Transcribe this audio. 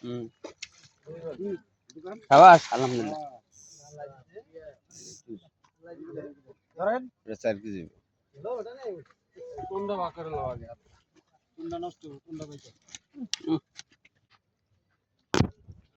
হুম। সাবাস আলহামদুলিল্লাহ। ধরেন। চার কেজি। কোনটা বাকার লাগে কোনটা নষ্ট কোনটা পাইছে